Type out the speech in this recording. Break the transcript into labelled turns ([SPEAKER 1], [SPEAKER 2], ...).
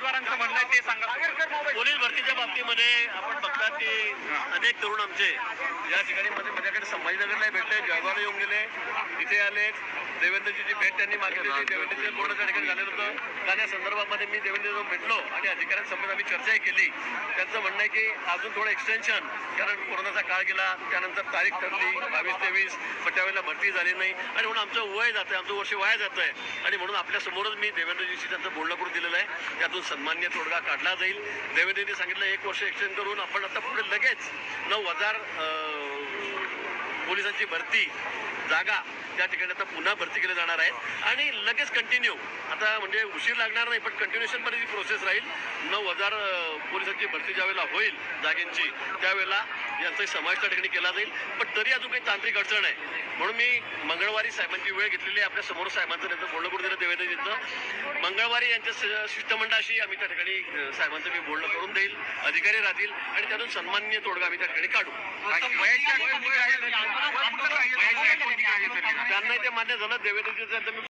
[SPEAKER 1] उमेदवारांचं म्हणणं आहे ते सांगा.
[SPEAKER 2] पोलीस भरतीच्या बाबतीमध्ये आपण बघतात की अनेक तरुण आमचे या ठिकाणी मध्ये माझ्याकडे संभाजीनगरला भेटले जळगावला येऊन इथे तिथे आले देवेंद्रजीची भेट त्यांनी मागितली. देवेंद्रच्या त्या ठिकाणी झालेलं होतं. त्या संदर्भामध्ये मी देवेंद्र जाऊन भेटलो आणि अधिकाऱ्यांसमोर आम्ही चर्चाही केली. त्यांचं म्हणणं आहे की अजून थोडं एक्सटेन्शन कारण कोरोनाचा काळ गेला. त्यानंतर तारीख ठरली बावीस तेवीस. पण त्यावेळेला भरती झाली नाही. आणि म्हणून आमचं वय जातं आमचं वर्ष वाया जातं आहे आणि म्हणून आपल्यासमोरच मी देवेंद्रजीशी त्यांचं बोलणं करून दिलेलं आहे. त्यातून सन्मान्य तोडगा काढला जाईल. देवेंद्रजींनी सांगितलं एक वर्ष एक्सटेंड करून आपण आता पुढे लगेच नऊ हजार पोलिसांची भरती जागा त्या ठिकाणी आता पुन्हा भरती केल्या जाणार आहेत आणि लगेच कंटिन्यू आता म्हणजे उशीर लागणार नाही पण कंटिन्युएशन जी प्रोसेस राहील. नऊ हजार पोलिसांची भरती ज्यावेळेला होईल जागेंची त्यावेळेला यांचाही समावेश त्या ठिकाणी केला जाईल. पण तरी अजून काही तांत्रिक अडचण आहे. म्हणून मी मंगळवारी साहेबांची वेळ घेतलेली आहे. आपल्यासमोर साहेबांचं त्यांचं बोलणं करून दिलं देवेंद्रजींचं मंगळवारी यांच्या शिष्टमंडळाशी आम्ही त्या ठिकाणी साहेबांचं मी बोलणं करून देईल. अधिकारी राहतील आणि त्यातून सन्मान्य तोडगा आम्ही त्या ठिकाणी काढू. त्यांना ते मान्य झालं देवेंद्रजी